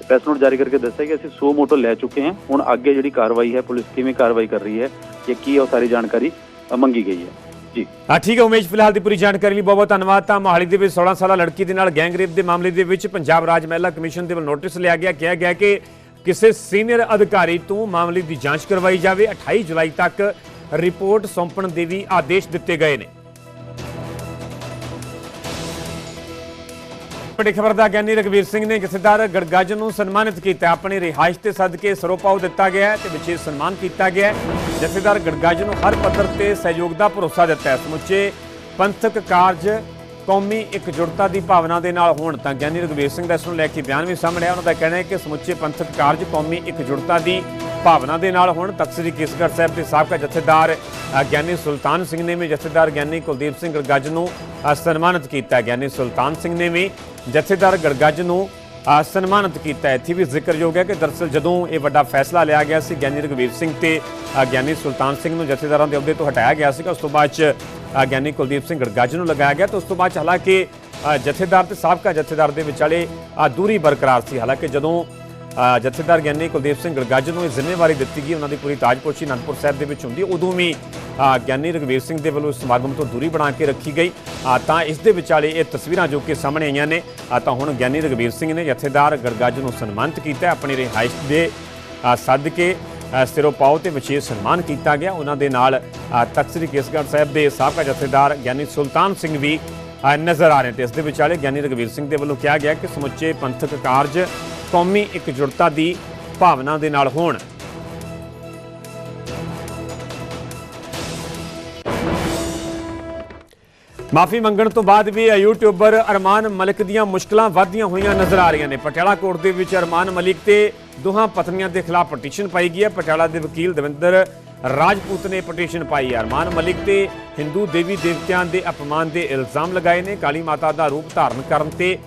S7: ਪ੍ਰੈਸ ਨੋਟ ਜਾਰੀ ਕਰਕੇ ਦੱਸਿਆ ਕਿ ਅਸੀਂ ਸੋ ਮੋਟੋ ਲੈ ਚੁੱਕੇ ਹਾਂ। ਹੁਣ ਅੱਗੇ ਜਿਹੜੀ ਕਾਰਵਾਈ ਹੈ ਪੁਲਿਸ ਕਿਵੇਂ ਕਾਰਵਾਈ ਕਰ ਰਹੀ ਹੈ ਇਹ ਕੀ ਉਹ ਸਾਰੀ ਜਾਣਕਾਰੀ ਮੰਗੀ ਗਈ ਹੈ। ਜੀ।
S1: ਹਾਂ ਠੀਕ ਹੈ ਉਮੇਸ਼ ਫਿਲਹਾਲ ਦੀ ਪੂਰੀ ਜਾਣਕਾਰੀ ਲਈ ਬਹੁਤ ਬਹੁਤ ਧੰਨਵਾਦ। ਤਾਂ ਮੋਹਾਲੀ ਦੇ ਵਿੱਚ 16 ਸਾਲਾ ਲੜਕੀ ਦੇ ਨਾਲ ਗੈਂਗ ਰੇਪ ਦੇ ਮਾਮਲੇ ਦੇ ਵਿੱਚ ਪੰਜਾਬ ਰਾਜ ਮਹਿਲਾ ਕਮਿਸ਼ਨ ਦੇ ਵੱਲੋਂ ਨੋਟਿਸ ਲਿਆ ਗਿਆ ਕਿਹਾ ਗਿਆ ਕਿ ਕਿਸੇ ਸੀਨੀਅਰ ਅਧਿਕਾਰੀ ਤੋਂ ਮਾਮਲੇ ਦੀ ਜਾਂਚ ਕਰਵਾਈ ਜਾਵੇ। 28 ਜੁਲਾਈ ਤੱਕ ਰਿਪੋਰਟ ਸੌਂਪਣ ਦੇ ਵੀ ਆਦੇਸ਼ ਦਿੱਤੇ ਗਏ ਨੇ। ਵੱਡੀ ਖਬਰ ਦਾ ਗਿਆਨੀ ਰਗਵੀਰ ਸਿੰਘ ਨੇ ਜਥੇਦਾਰ ਗੜਗੱਜ ਨੂੰ ਸਨਮਾਨਿਤ ਕੀਤਾ। ਆਪਣੀ ਰਿਹਾਇਸ਼ ਤੇ ਸਦਕੇ ਸਰੋਪਾਉ ਦਿੱਤਾ ਗਿਆ ਹੈ ਤੇ ਵਿਸ਼ੇਸ਼ ਸਨਮਾਨ ਕੀਤਾ ਗਿਆ ਹੈ। ਜਥੇਦਾਰ ਗੜਗੱਜ ਨੂੰ ਹਰ ਪੱਧਰ ਤੇ ਸਹਿਯੋਗ ਦਾ ਭਰੋਸਾ ਦਿੱਤਾ ਹੈ। ਸਮੁੱਚੇ ਪੰਥਕ ਕਾਰਜ ਕੌਮੀ ਇਕਜੁੱਟਤਾ ਦੀ ਭਾਵਨਾ ਦੇ ਨਾਲ ਹੋਣ ਤਾਂ ਗਿਆਨੀ ਰਗਵੀਰ ਸਿੰਘ ਦਾ ਇਸ ਨੂੰ ਲੈ ਕੇ ਬਿਆਨ ਵੀ ਸਾਹਮਣੇ ਆ ਉਹਨਾਂ ਦਾ ਕਹਿਣਾ ਹੈ ਕਿ ਸਮੁੱਚੇ ਪੰਥਕ ਕਾਰਜ ਕੌਮੀ ਇਕਜੁੱਟਤਾ ਦੀ ਭਾਵਨਾ ਦੇ ਨਾਲ ਹੋਣ। ਤਖਤ ਸ੍ਰੀ ਕੇਸਗੜ੍ਹ ਸਾਹਿਬ ਦੇ ਸਾਬਕਾ ਜਥੇਦਾਰ ਗਿਆਨੀ ਸੁਲਤਾਨ ਸਿੰਘ ਨੇ ਵੀ ਜਥੇਦਾਰ ਗਿਆਨੀ ਕੁਲਦੀਪ ਸਿੰਘ ਗੜਗੱਜ ਨੂੰ ਸਨਮਾਨਿਤ ਕੀਤਾ। ਗਿਆਨੀ ਸੁਲਤਾਨ ਸਿੰਘ ਨੇ ਵੀ ਜਥੇਦਾਰ ਗੜਗੱਜ ਨੂੰ ਸਨਮਾਨਿਤ ਕੀਤਾ। ਇੱਥੇ ਵੀ ਜ਼ਿਕਰਯੋਗ ਹੈ ਕਿ ਦਰਅਸਲ ਜਦੋਂ ਇਹ ਵੱਡਾ ਫੈਸਲਾ ਲਿਆ ਗਿਆ ਸੀ, ਗਿਆਨੀ ਰਗਵੀਰ ਸਿੰਘ ਤੇ ਗਿਆਨੀ ਸੁਲਤਾਨ ਸਿੰਘ ਨੂੰ ਜਥੇਦਾਰਾਂ ਦੇ ਅਹੁਦੇ ਤੋਂ ਹਟਾਇਆ ਗਿਆ ਸੀਗਾ। ਉਸ ਤੋਂ ਬਾਅਦ ਚ ਗਿਆਨੀ ਕੁਲਦੀਪ ਸਿੰਘ ਗੜਗਾਜ ਨੂੰ ਲਗਾਇਆ ਗਿਆ ਤੇ ਉਸ ਤੋਂ ਬਾਅਦ 'ਚ ਹਾਲਾਂਕਿ ਜਥੇਦਾਰ ਤੇ ਸਾਬਕਾ ਜਥੇਦਾਰ ਦੇ ਵਿਚਾਲੇ ਦੂਰੀ ਬਰਕਰਾਰ ਸੀ। ਹਾਲਾਂਕਿ ਜਦੋਂ ਜਥੇਦਾਰ ਗਿਆਨੀ ਕੁਲਦੀਪ ਸਿੰਘ ਗੜਗਾਜ ਨੂੰ ਇਹ ਜ਼ਿੰਮੇਵਾਰੀ ਦਿੱਤੀ ਗਈ ਉਹਨਾਂ ਦੀ ਪੂਰੀ ਤਾਜਪੋਸ਼ੀ ਅਨੰਦਪੁਰ ਸਾਹਿਬ ਦੇ ਵਿੱਚ ਹੁੰਦੀ ਉਦੋਂ ਵੀ ਗਿਆਨੀ ਰਗਵੀਰ ਸਿੰਘ ਦੇ ਵੱਲੋਂ ਇਸ ਸਮਾਗਮ ਤੋਂ ਦੂਰੀ ਬਣਾ ਕੇ ਰੱਖੀ ਗਈ। ਤਾਂ ਇਸ ਦੇ ਵਿਚਾਲੇ ਇਹ ਤਸਵੀਰਾਂ ਜੋ ਕਿ ਸਾਹਮਣੇ ਆਈਆਂ ਨੇ ਤਾਂ ਹੁਣ ਗਿਆਨੀ ਰਗਵੀਰ ਸਿੰਘ ਨੇ ਜਥੇਦਾਰ ਗੜਗਾਜ ਨੂੰ ਸਨਮਾਨਿਤ ਕੀਤਾ ਆਪਣੀ ਰਿਹਾਇਸ਼ ਦੇ ਅ, ਸੱਦ ਕੇ ਸਿਰੋਂ ਪਾਓ ਤੇ ਵਿਸ਼ੇਸ਼ ਸਨਮਾਨ ਕੀਤਾ ਗਿਆ। ਉਹਨਾਂ ਦੇ ਨਾਲ ਤਖ਼ਤ ਸ੍ਰੀ ਕੇਸਗੜ੍ਹ ਸਾਹਿਬ ਦੇ ਸਾਬਕਾ ਜਥੇਦਾਰ ਗਿਆਨੀ ਸੁਲਤਾਨ ਸਿੰਘ ਵੀ ਨਜ਼ਰ ਆ ਰਹੇ ਤੇ ਇਸ ਦੇ ਵਿਚਾਲੇ ਗਿਆਨੀ ਰਗਵੀਰ ਸਿੰਘ ਦੇ ਵੱਲੋਂ ਕਿਹਾ ਗਿਆ ਕਿ ਸਮੁੱਚੇ ਪੰਥਕ ਕਾਰਜ ਕੌਮੀ ਇਕਜੁੱਟਤਾ ਦੀ ਭਾਵਨਾ ਦੇ ਨਾਲ ਹੋਣ। ਮਾਫੀ ਮੰਗਣ ਤੋਂ ਬਾਅਦ ਵੀ ਯੂਟਿਊਬਰ ਅਰਮਾਨ ਮਲਿਕ ਦੀਆਂ ਮੁਸ਼ਕਲਾਂ ਵਧਦੀਆਂ ਹੋਈਆਂ ਨਜ਼ਰ ਆ ਰਹੀਆਂ ਨੇ। ਪਟਿਆਲਾ ਕੋਰਟ ਦੇ ਵਿੱਚ ਅਰਮਾਨ ਮਲਿਕ ਤੇ ਦੋਹਾਂ ਪਤਨੀਆਂ ਦੇ ਖਿਲਾਫ ਪਟੀਸ਼ਨ ਪਾਈ ਗਈ ਹੈ। ਪਟਿਆਲਾ ਦੇ ਵਕੀਲ ਦਵਿੰਦਰ ਰਾਜਪੂਤ ਨੇ ਪਟੀਸ਼ਨ ਪਾਈ ਹੈ। ਅਰਮਾਨ ਮਲਿਕ ਤੇ ਹਿੰਦੂ ਦੇਵੀ ਦੇਵਤਿਆਂ ਦੇ ਅਪਮਾਨ ਦੇ ਇਲਜ਼ਾਮ ਲਗਾਏ ਨੇ। ਕਾਲੀ ਮਾਤਾ ਦਾ ਰੂਪ ਧਾਰਨ ਕਰਨ ਤੇ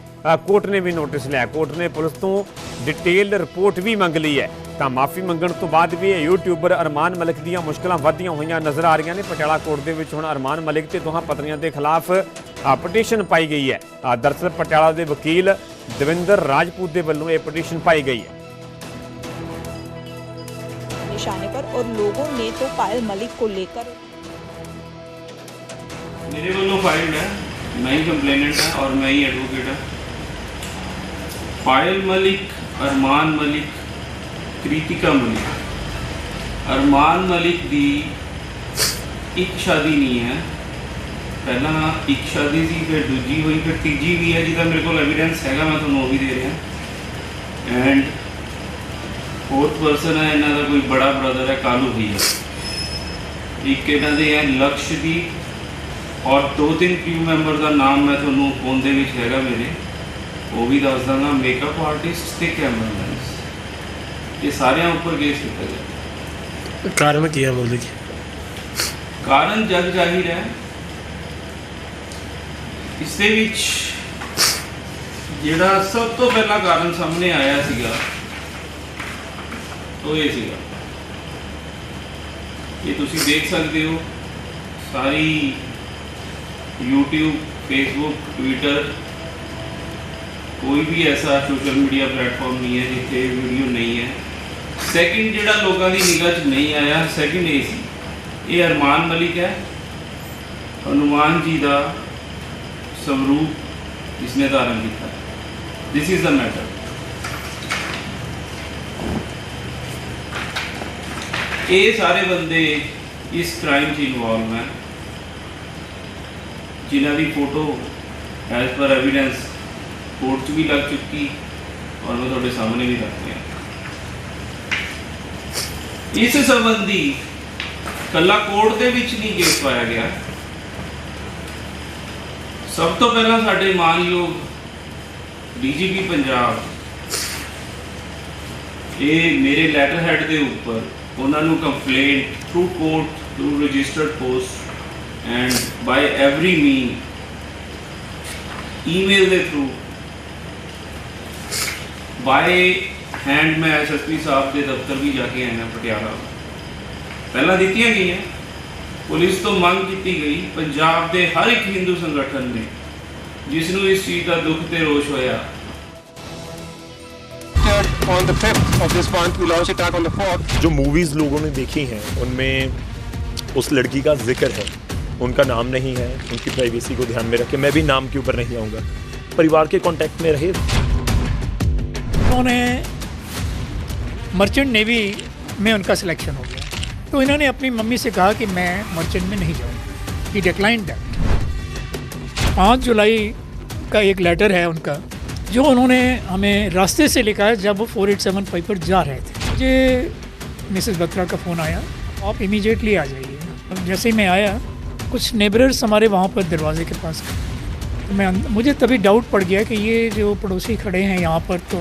S1: ਕੋਰਟ ਨੇ ਵੀ ਨੋਟਿਸ ਲਿਆ। ਕੋਰਟ ਨੇ ਪੁਲਿਸ ਤੋਂ ਡਿਟੇਲ ਰਿਪੋਰਟ ਵੀ ਮੰਗ ਲਈ ਹੈ। ਤਾਂ ਮਾਫੀ ਮੰਗਣ ਤੋਂ ਬਾਅਦ ਵੀ ਇਹ ਯੂਟਿਊਬਰ ਅਰਮਾਨ ਮਲਿਕ ਦੀਆਂ ਮੁਸ਼ਕਲਾਂ ਵਧਦੀਆਂ ਹੋਈਆਂ ਨਜ਼ਰ ਆ ਰਹੀਆਂ ਨੇ ਪਟਿਆਲਾ ਕੋਰਟ ਦੇ ਵਿੱਚ ਹੁਣ ਅਰਮਾਨ ਮਲਿਕ ਤੇ ਦੋਹਾਂ ਪਤਨੀਆਂ ਦੇ ਖਿਲਾਫ ਅ, ਪਟੀਸ਼ਨ ਪਾਈ ਗਈ ਹੈ ਅ, ਦਰਅਸਲ ਪਟਿਆਲਾ ਦੇ ਵਕੀਲ ਦਵਿੰਦਰ ਰਾਜਪੂਤ ਦੇ ਵੱਲੋਂ ਇਹ ਪਟੀਸ਼ਨ ਪਾਈ ਗਈ ਹੈ
S8: निशाने पर और लोगों ने तो पायल मलिक को लेकर
S9: मेरे वालों फाइल्ड है मैं ही कंप्लेनेंट है और मैं ही एडवोकेट है पायल मलिक अरमान मलिक ਕ੍ਰਿਤਿਕਾ ਮਲਿਕ ਅਰਮਾਨ ਮਲਿਕ ਦੀ ਇੱਕ ਸ਼ਾਦੀ ਨਹੀਂ ਹੈ ਪਹਿਲਾਂ ਇੱਕ ਸ਼ਾਦੀ ਸੀ ਫਿਰ ਦੂਜੀ ਹੋਈ ਫਿਰ ਤੀਜੀ ਵੀ ਹੈ ਜਿਹਦਾ ਮੇਰੇ ਕੋਲ ਐਵੀਡੈਂਸ ਹੈਗਾ ਮੈਂ ਤੁਹਾਨੂੰ ਉਹ ਵੀ ਦੇ ਰਿਹਾ ਐਂਡ ਫੋਰਥ ਪਰਸਨ ਹੈ ਇਹਨਾਂ ਦਾ ਕੋਈ ਬੜਾ ਬ੍ਰਦਰ ਹੈ ਕਾਲੂ ਭਈਆ ਇੱਕ ਇਹਨਾਂ ਦੇ ਹੈ ਲਕਸ਼ਦੀਪ ਔਰ ਦੋ ਤਿੰਨ ਟੀਮ ਮੈਂਬਰ ਦਾ ਨਾਮ ਮੈਂ ਤੁਹਾਨੂੰ ਫੋਨ ਦੇ ਵਿੱਚ ਹੈਗਾ ਮੇਰੇ ਉਹ ਵੀ ਦੱਸ ਦਾਂਗਾ ਮੇਕਅਪ ਆਰਟਿਸਟ ਤੇ ਕੈਮਰਾਮੈਨ ਇਹ ਸਾਰਿਆਂ ਉੱਪਰ ਕੇਸ ਕੀਤਾ ਗਿਆ।
S10: ਕਾਰਨ ਕੀ ਹੈ ਬੋਲਦੇ ਜੀ
S9: ਕਾਰਨ ਜਗ ਜ਼ਾਹਿਰ ਹੈ ਇਸ ਦੇ ਵਿੱਚ ਜਿਹੜਾ ਸਭ ਤੋਂ ਪਹਿਲਾ ਕਾਰਨ ਸਾਹਮਣੇ ਆਇਆ ਸੀਗਾ ਉਹ ਇਹ ਸੀਗਾ। ਇਹ ਤੁਸੀਂ ਦੇਖ ਸਕਦੇ ਹੋ ਸਾਰੀ YouTube Facebook Twitter ਕੋਈ ਵੀ ਐਸਾ ਸੋਸ਼ਲ ਮੀਡੀਆ ਪਲੇਟਫਾਰਮ ਨਹੀਂ ਹੈ ਜਿੱਥੇ ਵੀਡੀਓ ਨਹੀਂ ਹੈ। ਸੈਕਿੰਡ ਜਿਹੜਾ ਲੋਕਾਂ ਦੀ ਨਿਗਾਹ 'ਚ ਨਹੀਂ ਆਇਆ ਸੈਕਿੰਡ ਇਹ ਸੀ। ਇਹ ਅਰਮਾਨ ਮਲਿਕ ਹੈ। ਹਨੂਮਾਨ ਜੀ ਦਾ ਸਵਰੂਪ ਇਸਨੇ ਧਾਰਨ ਕੀਤਾ। ਦਿਸ ਇਜ਼ ਦਾ ਮੈਟਰ ਇਹ ਸਾਰੇ ਬੰਦੇ ਇਸ ਕ੍ਰਾਈਮ 'ਚ ਇਨਵੋਲਵ ਹੈ ਜਿਨ੍ਹਾਂ ਦੀ photo as per evidence court 'ਚ ਵੀ ਲੱਗ ਚੁੱਕੀ ਔਰ ਮੈਂ ਤੁਹਾਡੇ ਸਾਹਮਣੇ ਵੀ ਰੱਖ ਇਸ ਸੰਬੰਧੀ ਕੱਲਾ ਕੋਰਟ ਦੇ ਵਿੱਚ ਨਹੀਂ ਕੇਸ ਪਾਇਆ ਗਿਆ। ਸਭ ਤੋਂ ਪਹਿਲਾਂ ਸਾਡੇ ਮਾਨਯੋਗ ਡੀਜੀਪੀ ਪੰਜਾਬ, ਇਹ ਮੇਰੇ ਲੈਟਰ ਹੈਡ ਦੇ ਉੱਪਰ ਉਹਨਾਂ ਨੂੰ complaint through court through registered post and by every mean email ਦੇ ਥਰੂ ਬਾਈ ਹੈਂਡ ਮੈਂ ਐਸਐਸਪੀ ਸਾਹਿਬ ਦੇ ਦਫ਼ਤਰ ਵੀ ਜਾ ਕੇ ਆਇਆ ਪਟਿਆਲਾ ਪਹਿਲਾਂ ਦਿੱਤੀਆਂ ਗਈਆਂ ਪੁਲਿਸ ਤੋਂ ਮੰਗ ਕੀਤੀ ਗਈ ਪੰਜਾਬ ਦੇ ਹਰ ਇੱਕ ਹਿੰਦੂ ਸੰਗਠਨ ਨੇ ਜਿਸ ਨੂੰ ਇਸ ਚੀਜ਼ ਦਾ ਦੁੱਖ ਤੇ ਰੋਸ਼ ਹੋਇਆ
S10: on the 5th of this month we launch attack on the 4th
S5: जो मूवीज लोगों ने देखी हैं उनमें उस लड़की का जिक्र है उनका नाम नहीं है उनकी प्राइवेसी को ध्यान में रखे मैं भी नाम के ऊपर नहीं आऊँगा परिवार के कांटेक्ट में रहे
S11: उन्होंने मर्चेंट नेवी में उनका सिलेक्शन हो गया। तो इन्होंने अपनी मम्मी से कहा कि मैं मर्चेंट में नहीं जाऊँगा। ही डिक्लाइन दैट पाँच जुलाई का एक लेटर है उनका, जो उन्होंने हमें रास्ते से लिखा है जब वो फोर एट सेवन फाइव पर जा रहे थे। मुझे मिसेस बत्रा का फ़ोन आया, आप इमीडिएटली आ जाइए। जैसे ही मैं आया, कुछ नेबरर्स हमारे वहाँ पर दरवाजे के पास तो मैं, मुझे तभी डाउट पड़ गया कि ये जो पड़ोसी खड़े हैं यहाँ पर तो